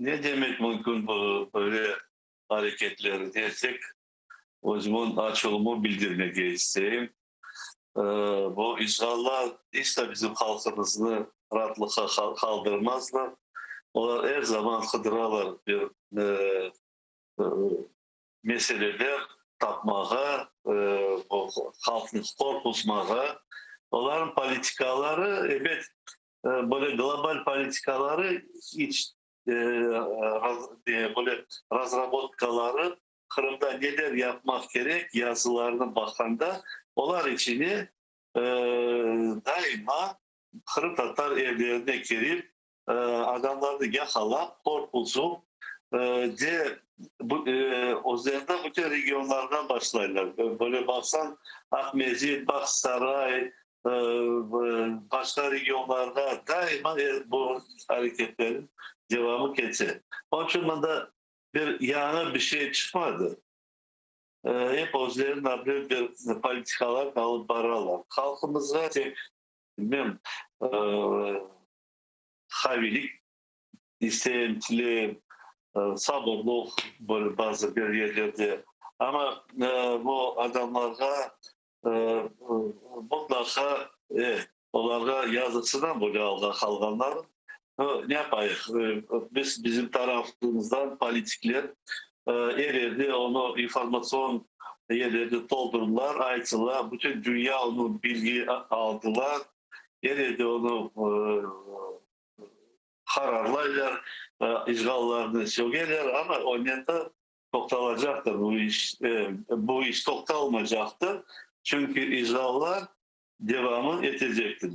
ne demek mümkün bu böyle hareketleri dersek o zaman açılımı bildirmek isteyeyim. Ee, bu işgallar hiç de bizim halkımızı rahatlıkla kal- kaldırmazlar. Onlar her zaman hıdıralar bir e, e, meseleler tapmağa, e, halkın korkutmağa. Onların politikaları evet e, böyle global politikaları hiç raz- e, böyle razrabotkaları Kırım'da neler yapmak gerek yazılarına bakanda onlar içini e, daima Kırım Tatar evlerine girip e, adamları yakalap korkutup e, de bu, e, o üzerinde bütün regionlardan başlarlar. Böyle baksan Akmezit, Baksaray, başka regionlarda daima e, bu hareketlerin devamı. Onun için bunda bir yana bir şey çıkmadı. E, hep o üzerinde bir, bir politikalar kalıp bararlar. Halkımız zaten bilmem e, havilik isteyentli e, sabırlı böyle bazı bir yerlerde ama e, bu adamlara e, mutlaka e, onlara yazıksından böyle aldı kalganlar e, ne yapayız? E, biz bizim tarafımızdan politikler yerlerde onu informasyon yerlerde doldurdular, aytılar. Bütün dünya onu bilgi aldılar. Yerlerde onu e, kararlarlar, e, işgallarını söyleyerler ama onun da toktalacaktır bu iş. Bu iş tokta olmayacaktır. Çünkü işgallar devamı edecektir.